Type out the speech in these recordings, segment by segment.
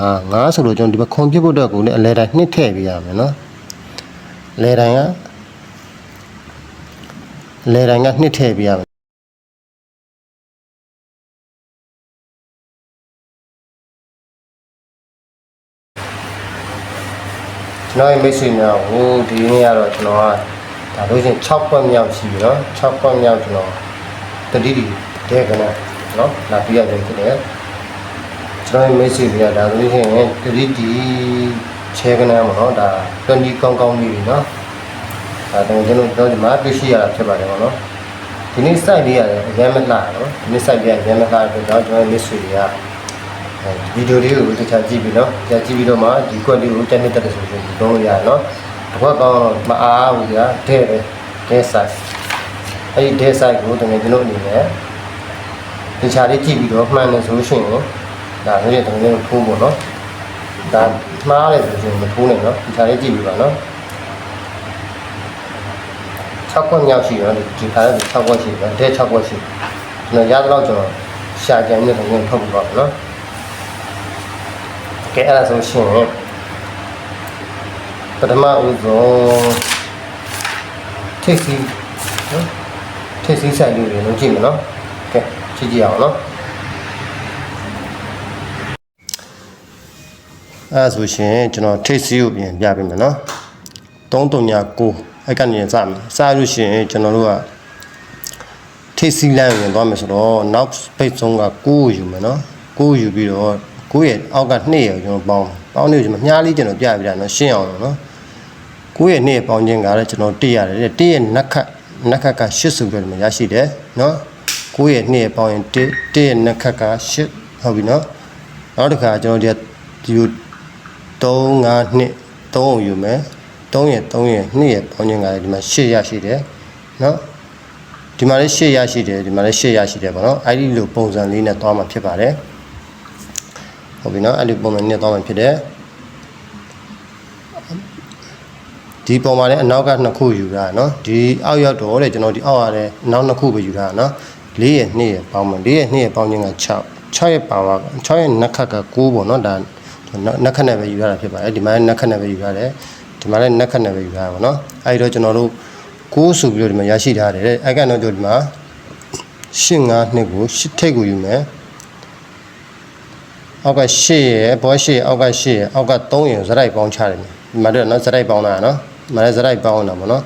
ငါငါဆိုလို့ကျွန်တော်ဒီမှာခွန်ပြဖို့အတွက်ကိုလည်းအလဲတိုင်းနှစ်ထည့်ပေးရမယ်နော်အလဲတိုင်းကအလဲတိုင်းကနှစ်ထည့်ပေးရမယ်ကျွန်တော်ရဲ့မိတ်ဆွေများဟိုဒီနေ့ကတော့ကျွန်တော်ကဒါလို့ချင်း6ခွက်မြောက်ရှိပြီနော်6ခွက်မြောက်ကျွန်တော်တတိတိတဲ့ကနေ့နော်လာပြရတယ်ဖြစ်တယ် ကျွန်တော်ရဲ့မိတ်ဆွေတွေကဒါဆိုလို့ရှိရင်တတိတီချဲကနန်းပေါ့နော်ဒါ20ကောင်းကောင်းလေးတွေနော်ဒါတော့ကျွန်တော်တို့ဒီမှာတွေ့ရှိရတာဖြစ်ပါတယ်ပေါ့နော်ဒီနေ့ site လေးရတယ်အရင်မလှနော်ဒီနေ့ site လေးအရင်မလှတဲ့တော့ကျွန်တော်ရဲ့မိတ်ဆွေတွေကဗီဒီယိုလေးကိုတစ်ခြားကြည့်ပြီးနော်ကြာကြည့်ပြီးတော့မှဒီကွက်လေးကိုတက်နေတက်တယ်ဆိုရင်ဒီတော့ရနော်တစ်ခွက်ကောင်းမအားဘူးကြာတဲ့ပဲတဲ့ site အဲ့ဒီတဲ့ site ကိုတကယ်ကျွန်တော်အနေနဲ့တခြားလေးကြည့်ပြီးတော့မှန်တယ်ဆိုလို့ရှိရင် ဒါဆိုရင်တကယ်လို့ထိုးဖို့နော်ဒါမှားတယ်ဆိုရင်မထိုးနဲ့နော်ဒီခါလေးကြည့်ပြီးပါနော်6ခွက်မြောက်ရှိရောဒီခါလေး6ခွက်ရှိတယ်တဲ့6ခွက်ရှိကျွန်တော်ရတော့ကျွန်တော်ရှာကြံနေတယ်ငါထုတ်ပြီးပါနော်ကဲအဲ့ဒါဆိုရှင်ပထမဦးဆုံးထိပ်စီနော်ထိပ်စီဆိုင်လေးတွေလုံးကြည့်မယ်နော်ကဲကြည့်ကြည့်အောင်နော် အဲဒါဆိုရှင်ကျွန်တော်ထိတ်စီးကိုပြင်ပြပေးမယ်နော်3396အဲ့ကနေစမယ်စလို့ရှင်ကျွန်တော်တို့ကထိတ်စီးလမ်းဝင်သွားမယ်ဆိုတော့နောက်ပိတ်ဆုံးက9ကိုယူမယ်နော်9ကိုယူပြီးတော့9ရဲ့အောက်က2ရဲ့ကျွန်တော်ပေါင်းပေါင်းနေကျွန်တော်မြားလေးကျွန်တော်ပြပြတာနော်ရှင်းအောင်နော်9ရဲ့2ရဲ့ပေါင်းခြင်းကလည်းကျွန်တော်1ရတယ်တဲ့1ရဲ့နက်ခတ်နက်ခတ်က8ဆိုပြီးတော့ရရှိတယ်နော်9ရဲ့2ရဲ့ပေါင်းရင်1 1ရဲ့နက်ခတ်က8ဟုတ်ပြီနော်နောက်တစ်ခါကျွန်တော်ဒီဒီလို 3 5နှစ်3ကိုယူမယ်3ရဲ့3ရဲ့2ရဲ့ပေါင်းခြင်းကလည်းဒီမှာ8ရရှိတယ်เนาะဒီမှာလည်း8ရရှိတယ်ဒီမှာလည်း8ရရှိတယ်ပေါ့နော်အဲ့ဒီလိုပုံစံလေးနဲ့သွားမှာဖြစ်ပါတယ်ဟုတ်ပြီเนาะအဲ့ဒီပုံစံနဲ့သွားမှာဖြစ်တယ်ဒီပုံမှာလည်းအနောက်ကနှစ်ခုယူတာเนาะဒီအောက်ရောက်တော့တဲ့ကျွန်တော်ဒီအောက်ရတဲ့နောက်နှစ်ခုပဲယူတာเนาะ4ရဲ့2ရဲ့ပေါင်းမယ်4ရဲ့2ရဲ့ပေါင်းခြင်းက6 6ရဲ့ပါဝါ6ရဲ့နက်ခတ်က9ပေါ့เนาะဒါ နက်ခက်နဲ့ပဲယူရတာဖြစ်ပါတယ်ဒီမှာလည်းနက်ခက်နဲ့ပဲယူရတယ်ဒီမှာလည်းနက်ခက်နဲ့ပဲယူရတာပေါ့နော်အဲဒီတော့ကျွန်တော်တို့ကိုးဆိုပြီးတော့ဒီမှာရရှိထားတယ်အကန်တော့ကျွန်တော်ဒီမှာ85နှစ်ကို10ထိပ်ကိုယူမယ်အောက်က8ရယ်ဘော8အောက်က8ရယ်အောက်က3ရယ်ဇရိုက်ပေါင်းချတယ်ဒီမှာတော့နော်ဇရိုက်ပေါင်းတာနော်ဒီမှာလည်းဇရိုက်ပေါင်းတာပေါ့နော်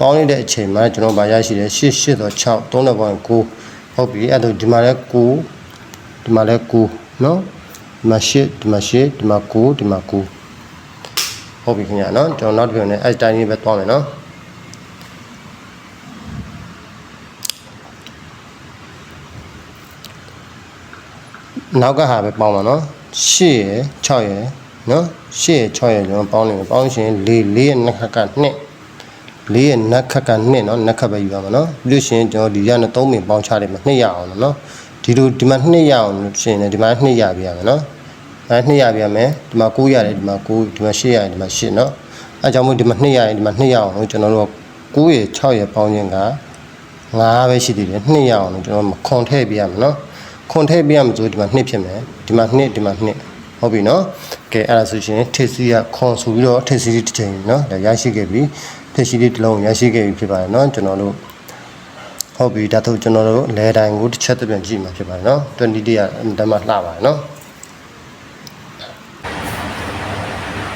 ပေါင်းလိုက်တဲ့အချိန်မှာကျွန်တော်ဗာရရှိတယ်8 8တော့6 3တော့ပေါင်း9ဟုတ်ပြီအဲ့တော့ဒီမှာလည်း9ဒီမှာလည်း9နော် ဒီမှာ8ဒီမှာ8ဒီမှာ9ဒီမှာ9ဟုတ်ပြီခင်ဗျာနော်ကျွန်တော်နောက်တစ်ပြုံနဲ့အဲ့တိုင်းလေးပဲတွားမယ်နော်နောက်ကဟာပဲပေါင်းပါနော်8ရယ်6ရယ်နော်8ရယ်6ရယ်ကျွန်တော်ပေါင်းနေတယ်ပေါင်းရှင်4 4ရဲ့နှစ်ခက်က2 4ရဲ့နှစ်ခက်က2နော်နှစ်ခက်ပဲယူရမှာနော်ပြီးလို့ရှိရင်ကျွန်တော်ဒီရနဲ့3ပင်ပေါင်းချတယ်မှာ2ရအောင်နော် ဒီလိုဒီမှာနှစ်ရအောင်ရှင်နေဒီမှာနှစ်ရပြရမယ်နော်အဲနှစ်ရပြရမယ်ဒီမှာ9ရတယ်ဒီမှာ9ဒီမှာ8ရတယ်ဒီမှာ8နော်အဲကြောင့်မို့ဒီမှာနှစ်ရရင်ဒီမှာနှစ်ရအောင်ကျွန်တော်တို့9ရ6ရပေါင်းခြင်းက9ပဲရှိသေးတယ်နှစ်ရအောင်ကျွန်တော်ခွန်ထည့်ပြရမယ်နော်ခွန်ထည့်ပြရမယ်ဆိုဒီမှာနှစ်ဖြစ်မယ်ဒီမှာနှစ်ဒီမှာနှစ်ဟုတ်ပြီနော်ကဲအဲ့ဒါဆိုရှင်ထိစီရခွန်ဆိုပြီးတော့ထိစီတစ်ချိန်နော်ဒါရရှိခဲ့ပြီထိစီတစ်လုံးရရှိခဲ့ပြီဖြစ်ပါတယ်နော်ကျွန်တော်တို့ ဟုတ်ပြီဒါဆိုကျွန်တော်တို့လဲတိုင်းကိုတစ်ချက်တစ်ပြန်ကြည့်မှာဖြစ်ပါတယ်နော်20တရအမှန်တမ်းလှပါတယ်နော်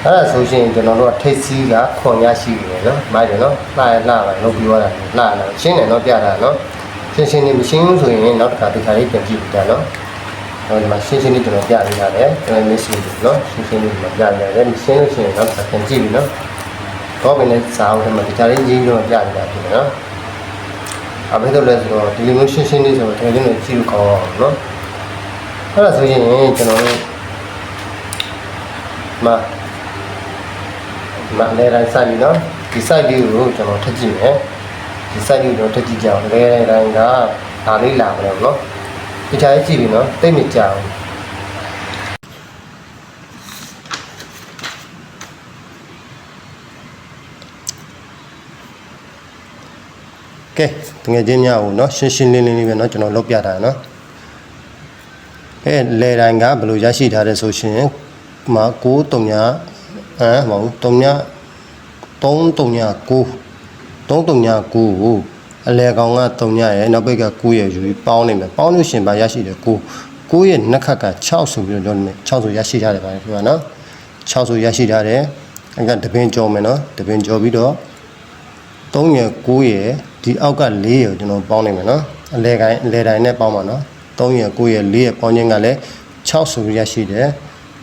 အဲ့ဒါဆိုရှင်ကျွန်တော်တို့ကထိတ်စီးကခွန်ရရှိနေတယ်နော်မိုက်တယ်နော်လှရလှပါလို့ပြောတာလှရလှရှင်းတယ်နော်ပြတာနော်ရှင်းရှင်းနေမရှင်းဘူးဆိုရင်နောက်တစ်ခါတစ်ခါလေးပြန်ကြည့်ကြတော့ဟိုဒီမှာရှင်းရှင်းလေးကျွန်တော်ပြပေးရတယ်ကျွန်တော်မရှင်းဘူးနော်ရှင်းရှင်းလေးကျွန်တော်ပြရတယ်မရှင်းလို့ရှိရင်နောက်တစ်ခါပြန်ကြည့်ပြီနော်တော့ဘယ်နဲ့စာအုပ်ထဲမှာဒီကြားလေးရင်းတော့ပြပေးတာဖြစ်တယ်နော် အဘယ်လိုလဲဆိုတော့ဒီလိုမျိုးရှင်းရှင်းလေးဆိုတော့တကယ်လို့ကြည့်လို့ကောင်းအောင်နော်အဲ့ဒါဆိုရင်ကျွန်တော်တို့မှာမလဲတိုင်းစိုက်ပြီနော်ဒီ site လေးကိုကျွန်တော်ထပ်ကြည့်မယ်ဒီ site လေးကိုကျွန်တော်ထပ်ကြည့်ကြအောင်လဲတိုင်းကဒါလေးလာမလို့နော်ဒီချာရေးကြည့်ပြီနော်တိတ်မကြအောင် ကဲတကယ်ချင်းများဦးเนาะရှင်းရှင်းလင်းလင်းလေးပဲเนาะကျွန်တော်လုပ်ပြတာเนาะအဲလဲတိုင်းကဘယ်လိုရရှိထားတယ်ဆိုရှင် မှာ9 3ညအဲမဟုတ်3ည3 3ည9 3 3ည9ကိုအလဲကောင်က3ညရဲ့နောက်ပိတ်က9ရဲ့ယူပြီးပေါင်းနေမယ်ပေါင်းလို့ရှင်ပါရရှိတယ်9 9ရဲ့နှစ်ခက်က6ဆိုပြီးတော့ပြောနေမယ်6ဆိုရရှိထားတယ်ပါလေပြောနော်6ဆိုရရှိထားတယ်အဲ့ကတပင်ကြော်မယ်နော်တပင်ကြော်ပြီးတော့3ရဲ့9ရဲ့ ဒီအောက်က4ရဲ့ကိုကျွန်တော်ပေါင်းနေမယ်နော်အလဲကိုင်းအလဲတိုင်းနဲ့ပေါင်းပါနော်3ရဲ့9ရဲ့4ရဲ့ပေါင်းခြင်းကလည်း6ဆိုပြီးရရှိတယ်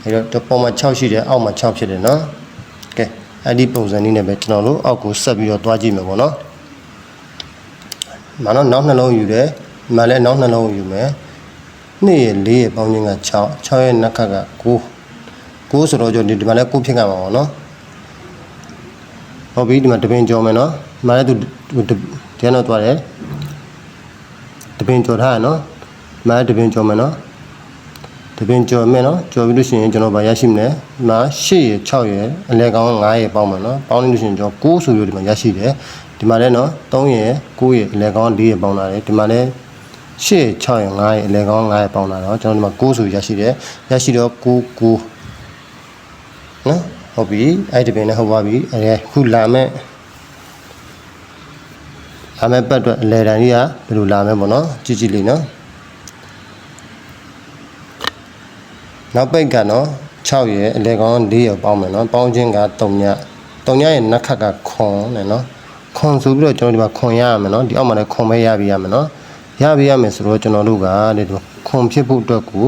အဲ့တော့ဒီပေါ်မှာ6ရှိတယ်အောက်မှာ6ဖြစ်တယ်နော်ကဲအဲ့ဒီပုံစံနည်းနဲ့ပဲကျွန်တော်တို့အောက်ကိုဆက်ပြီးတော့တွားကြည့်မယ်ပေါ့နော်မနော်နောက်နှလုံးယူတယ်ဒီမှာလည်းနောက်နှလုံးယူမယ်2ရဲ့4ရဲ့ပေါင်းခြင်းက6 6ရဲ့နှစ်ခက်က9 9ဆိုတော့ကျွန်တော်ဒီမှာလည်း9ဖြစ်ကြမှာပေါ့နော်ဟုတ်ပြီဒီမှာတပင်ကြော်မယ်နော်ဒီမှာလည်းသူ ဒီကတော့တွားတယ်တပင်ကြော်ထားရနော်ဒီမှာလည်းတပင်ကြော်မယ်နော်တပင်ကြော်မယ်နော်ကြော်ပြီးလို့ရှိရင်ကျွန်တော်ဗာရရှိမလဲဒီမှာ8ရယ်6ရယ်အလဲကောင်း9ရယ်ပေါင်းမယ်နော်ပေါင်းလို့ရှိရင်ကျွန်တော်9ဆိုပြီးဒီမှာရရှိတယ်ဒီမှာလည်းနော်3ရယ်9ရယ်အလဲကောင်း4ရယ်ပေါင်းလာတယ်ဒီမှာလည်း8ရယ်6ရယ်9ရယ်အလဲကောင်း9ရယ်ပေါင်းလာတော့ကျွန်တော်ဒီမှာ9ဆိုရရှိတယ်ရရှိတော့9 9နော်ဟုတ်ပြီအဲ့ဒီပင်နဲ့ဟုတ်ပါပြီအဲခုလာမဲ့ လာမဲ့ပတ်အတွက်အလဲတန်ကြီးကဘယ်လိုလာမဲ့ပေါ့နော်ကြည့်ကြည့်လေးနော်နောက်ပိတ်ကနော်6ရဲ့အလဲကောင်း4ရဲ့ပေါင်းမယ်နော်ပေါင်းခြင်းက3ည3ညရဲ့နက်ခတ်ကခွန်နဲ့နော်ခွန်ဆိုပြီးတော့ကျွန်တော်ဒီမှာခွန်ရရမယ်နော်ဒီအောက်မှာလည်းခွန်ပဲရပြရမယ်နော်ရပြရမယ်ဆိုတော့ကျွန်တော်တို့ကဒီခွန်ဖြစ်ဖို့အတွက်ကို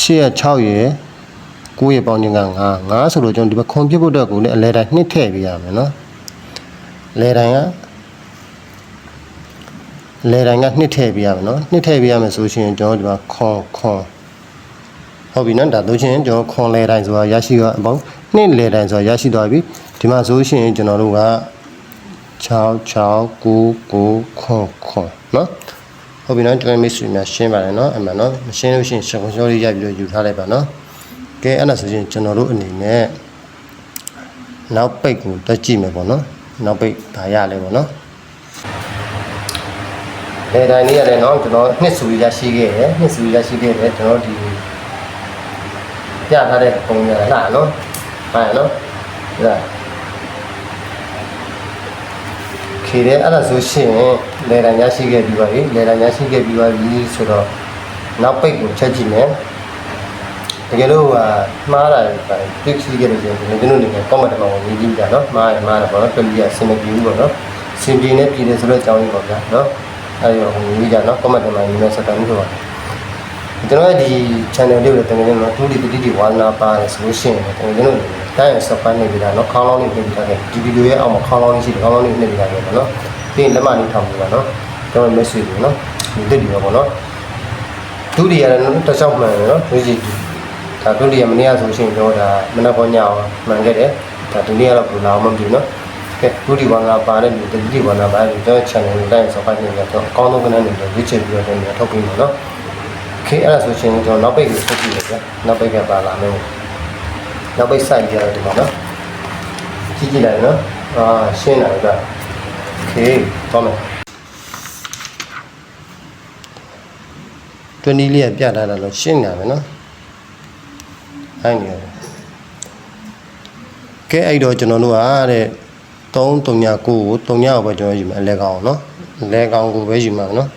ရှေ့က6ရဲ့9ရဲ့ပေါင်းခြင်းက9 9ဆိုတော့ကျွန်တော်ဒီမှာခွန်ဖြစ်ဖို့အတွက်ကိုလည်းအလဲတိုင်းနှစ်ထည့်ပြရမယ်နော်အလဲတိုင်းက လဲတိုင်းကနှစ်ထည့်ပြရမယ်နော်နှစ်ထည့်ပြရမယ်ဆိုရှင်ကျွန်တော်ဒီမှာခွန်ခွန်ဟုတ်ပြီနော်ဒါတို့ချင်းကျွန်တော်ခွန်လဲတိုင်းဆိုတာရရှိတော့အပေါင်းနှစ်လဲတိုင်းဆိုတာရရှိသွားပြီဒီမှာဆိုရှင်ကျွန်တော်တို့က6 6 9 9ခွန်ခွန်နော်ဟုတ်ပြီနော်ကျွန်တော်မိတ်ဆွေများရှင်းပါတယ်နော်အမှန်နော်မရှင်းလို့ရှိရင်ရှင်းခွန်ရှောလေးရိုက်ပြီးတော့ယူထားလိုက်ပါနော်ကဲအဲ့ဒါဆိုရင်ကျွန်တော်တို့အနေနဲ့နောက်ပိတ်ကိုတက်ကြည့်မယ်ပေါ့နော်နောက်ပိတ်ဒါရလဲပေါ့နော် လေတိုင်းလေးရတယ်နော်ကျွန်တော်နှစ်ဆူရရှိခဲ့တယ်နှစ်ဆူရရှိခဲ့တယ်ကျွန်တော်ဒီပြထားတဲ့ပုံရလားနော်ဟာနော်ဒါခေတဲ့အဲ့ဒါဆိုရှင်လေတိုင်းရရှိခဲ့ပြီးပါပြီလေတိုင်းရရှိခဲ့ပြီးပါပြီဆိုတော့နောက်ပိတ်ကိုချက်ကြည့်မယ်တကယ်လို့ဟာမှားတာပဲပြစ်စီခဲ့လို့ရှင်ကျွန်တော်တို့အနေနဲ့ comment မှာဝင်ကြည့်ကြနော်မှားရင်မှားတယ်ပေါ့နော်ပြည့်ရအဆင်မပြေဘူးပေါ့နော်စင်ပြေနေပြည်တယ်ဆိုတော့အကြောင်းကြီးပေါ့ဗျာနော် အဲ့ရောဝင်ကြည့်ကြနော် comment မှာရေးမယ်စကားမျိုးဆိုပါကျွန်တော်ဒီ channel လေးကိုတကယ်လို့တူတီတီတီဝါနာပါတယ်ဆိုလို့ရှိရင်တကယ်လို့တိုင်းရစပန်နေပြီလားနော်ခေါင်းလောင်းလေးပြင်ထားခဲ့ဒီဗီဒီယိုရဲ့အောက်မှာခေါင်းလောင်းလေးရှိတယ်ခေါင်းလောင်းလေးနှိပ်ပြထားခဲ့ပါနော်ပြီးရင်လက်မလေးထောင်ပြပါနော်ကျွန်တော် message ကိုနော်ဒီတက်ပြီးတော့ပေါ့နော်ဒုတိယလည်းတစ်ချောင်းမှန်တယ်နော်ဒီစီဒါဒုတိယမနေ့ကဆိုရှင်တော့ဒါမနက်ပေါ်ညအောင်မှန်ခဲ့တယ်ဒါဒီနေ့ကတော့ဘယ်လိုမှမပြီးနော် ကဲဒုတိယဘာသာပါတဲ့လူတတိယဘာသာပါတဲ့လူကျွန်တော် channel ကိုလိုက်ဆောင်ဖိုက်နေကြတော့အကောင်းဆုံးကဏ္ဍတွေတော့ရွေးချယ်ပြီးတော့ကျွန်တော်ထုတ်ပေးမှာနော်ခေအဲ့ဒါဆိုရှင်ကျွန်တော်နောက်ပိတ်ကိုထုတ်ကြည့်ရကြနောက်ပိတ်ကပါလာမယ်နောက်ပိတ်ဆိုင်ကြရတော့ဒီမှာနော်ကြည့်ကြည့်လိုက်နော်အာရှင်းလာကြခေတော့မယ်တွင်းလေးပြထားတာလို့ရှင်းလာမယ်နော်အဲ့ဒီကဲအဲ့တော့ကျွန်တော်တို့ကတဲ့ 3 3ည9ကို3ညကိုပဲကျွန်တော်ယူမယ်အလဲကောင်နော်အလဲကောင်ကိုပဲယူမှာနော်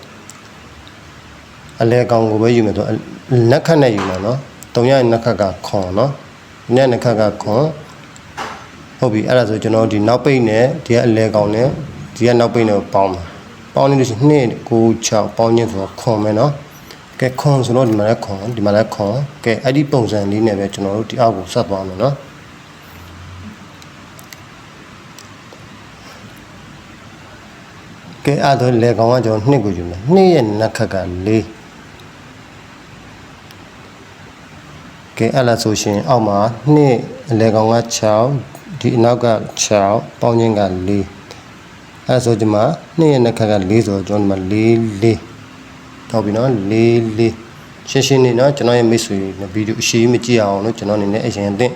အလဲကောင်ကိုပဲယူမယ်ဆိုနက်ခတ်နဲ့ယူမှာနော်3ညရဲ့နက်ခတ်ကခွန်နော်ညက်နက်ခတ်ကခွန်ဟုတ်ပြီအဲ့ဒါဆိုကျွန်တော်ဒီနောက်ပိတ်နဲ့ဒီကအလဲကောင်နဲ့ဒီကနောက်ပိတ်နဲ့ပေါင်းမယ်ပေါင်းနေလို့ရှိရင်2 9 6ပေါင်းခြင်းဆိုတော့ခွန်မယ်နော်ကဲခွန်ဆိုတော့ဒီမှာလည်းခွန်ဒီမှာလည်းခွန်ကဲအဲ့ဒီပုံစံလေးနဲ့ပဲကျွန်တော်တို့ဒီအောက်ကိုဆက်သွားမယ်နော် ကဲအဲ့ဒါလေကောင်ကကျွန်တော်နှစ်ကိုယူမယ်နှစ်ရဲ့နက်ခတ်က4ကဲအဲ့လားဆိုရှင်အောက်မှာနှစ်အလေကောင်က6ဒီအနောက်က6ပေါင်းခြင်းက4အဲ့ဆိုဒီမှာနှစ်ရဲ့နက်ခတ်က4ဆိုတော့ကျွန်တော်ဒီမှာ4 4တော့ပြီနော်4 4ရှင်းရှင်းနေနော်ကျွန်တော်ရဲ့မိတ်ဆွေဗီဒီယိုအရှိမကြည့်အောင်လို့ကျွန်တော်အနေနဲ့အရင်အသင့်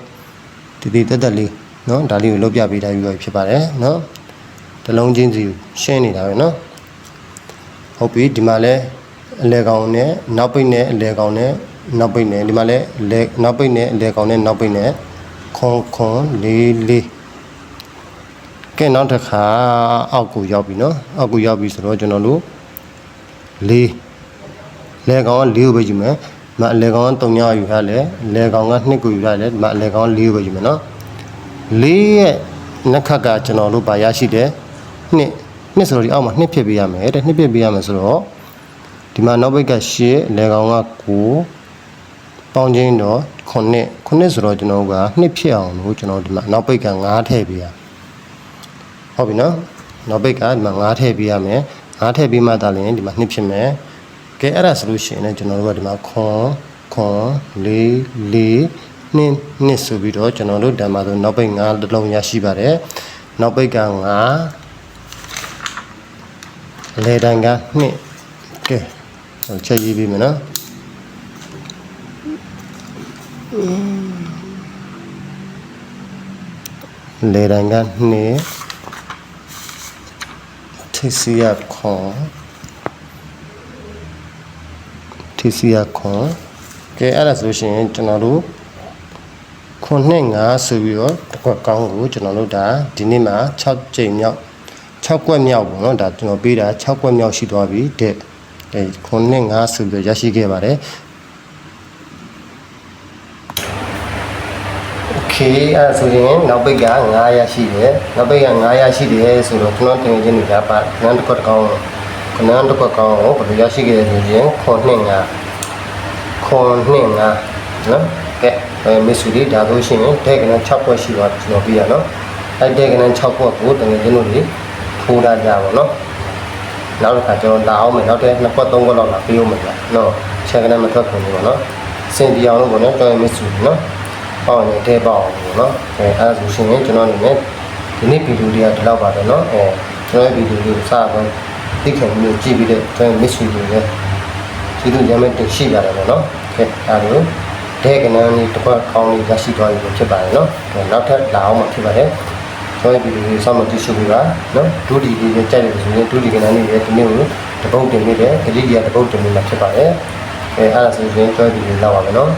ဒီဒီတက်တက်လေးနော်ဒါလေးကိုလုပ်ပြပေးထားပြီးတော့ဖြစ်ပါတယ်နော် တလုံးချင်းစီရှင်းနေတာပဲနော်ဟုတ်ပြီဒီမှာလဲအလဲကောင်နဲ့နောက်ပိတ်နဲ့အလဲကောင်နဲ့နောက်ပိတ်နဲ့ဒီမှာလည်းလေနောက်ပိတ်နဲ့အလေကောင်နဲ့နောက်ပိတ်နဲ့ခွန်ခွန်လေးလေးကဲနောက်တစ်ခါအောက်ကိုရောက်ပြီနော်အောက်ကိုရောက်ပြီဆိုတော့ကျွန်တော်တို့လေးလေကောင်ကလေးကိုပဲယူမယ်ဒီမှာအလေကောင်က3ညယူရလဲလေကောင်က2ကိုယူရလဲဒီမှာအလေကောင်က4ကိုပဲယူမယ်နော်လေးရဲ့နှစ်ခတ်ကကျွန်တော်တို့ပါရရှိတယ် နှစ်နှစ်ဆိုတော့ဒီအောက်မှာနှစ်ဖြစ်ပေးရမယ်တဲ့နှစ်ဖြစ်ပေးရမယ်ဆိုတော့ဒီမှာနောက်ဘက်က8လေကောင်က9ပေါင်းချင်းတော့9 9ဆိုတော့ကျွန်တော်တို့ကနှစ်ဖြစ်အောင်လို့ကျွန်တော်ဒီမှာနောက်ဘက်က9ထည့်ပေးရဟုတ်ပြီနော်နောက်ဘက်ကဒီမှာ9ထည့်ပေးရမယ်9ထည့်ပေးမှသာလျှင်ဒီမှာနှစ်ဖြစ်မယ်ကဲအဲ့ဒါဆိုလို့ရှိရင်လည်းကျွန်တော်တို့ကဒီမှာခွန်ခွန်လေးလေးနှစ်နှစ်ဆိုပြီးတော့ကျွန်တော်တို့ဓမ္မဆိုနောက်ဘက်9တစ်လုံးရရှိပါတယ်နောက်ဘက်က9 လေတန်ကနှစ်ကဲဟိုချက်ရေးပြီးမယ်နော်လေရန်ကနှစ်ထိစီရခွန်ထိစီရခွန်ကဲအဲ့ဒါဆိုရှင်ကျွန်တော်တို့ခွန်နှစ်ငါဆိုပြီးတော့တစ်ခွက်ကောင်းကိုကျွန်တော်တို့ဒါဒီနေ့မှာ6ကြိမ်မြောက် 6ကွက်မြောက်ပေါ့နော်ဒါကျွန်တော်ပေးတာ6ကွက်မြောက်ရှိသွားပြီတဲ့အဲ9.5ဆိုပြီးရရှိခဲ့ပါတယ် okay အဲ့ဆိုရင်နောက်ပိတ်က9ရရှိတယ်နောက်ပိတ်က9ရရှိတယ်ဆိုတော့ကျွန်တော်တင်ခြင်းတွေကပါခဏတစ်ခွက်တစ်ကောင်ခဏတစ်ခွက်ကောင်ကိုဘယ်လိုရရှိခဲ့လဲဆိုရင်9.5 9.5နော်ကဲမစ်ဆူဒီဒါဆိုရှင်တဲ့ကန6ခွက်ရှိသွားကျွန်တော်ပြရနော်အဲ့တဲ့ကန6ခွက်ကိုတင်ခြင်းတွေ ခိုးတာကြပါတော့နောက်တစ်ခါကျွန်တော်လာအောင်မယ်နောက်တစ်နှစ်ပတ်သုံးပတ်လောက်လာပေးအောင်မယ်နော်ချက်ကနေမထွက်ခင်ပေါ့နော်စင်တီအောင်လို့ပေါ့နော်တော်ရင်မစုနော်ပေါ့နေတဲ့ပေါ့ပေါ့နော်အဲအဲဆိုရှင်ကျွန်တော်နေနဲ့ဒီနေ့ဗီဒီယိုတွေကဒီလောက်ပါပဲနော်အဲကျွန်တော်ဗီဒီယိုလေးကိုစပါသိခင်မျိုးကြည့်ပြီးတဲ့တော်ရင်မစုတွေလည်းကျေးဇူးရမယ်တင်ရှိကြတယ်ပေါ့နော်အဲအဲလိုတဲ့ကနန်းလေးတစ်ပတ်ကောင်းလေးရရှိသွားပြီဖြစ်ပါတယ်နော်နောက်ထပ်လာအောင်မှဖြစ်ပါတယ် ဆောင်းပြီးဆောင်းမကြည့်ရှုပြီးပါနော်ဒုတိယလေးကြိုက်လို့ဆိုရင်ဒုတိယကဏ္ဍလေးရဲ့ဒီနေ့ကိုတပုတ်တင်ပြီးတယ်ဂတိကတပုတ်တင်ပြီးမှဖြစ်ပါတယ်အဲအဲ့ဒါဆိုရင်တွဲပြီးလောက်ပါမယ်နော်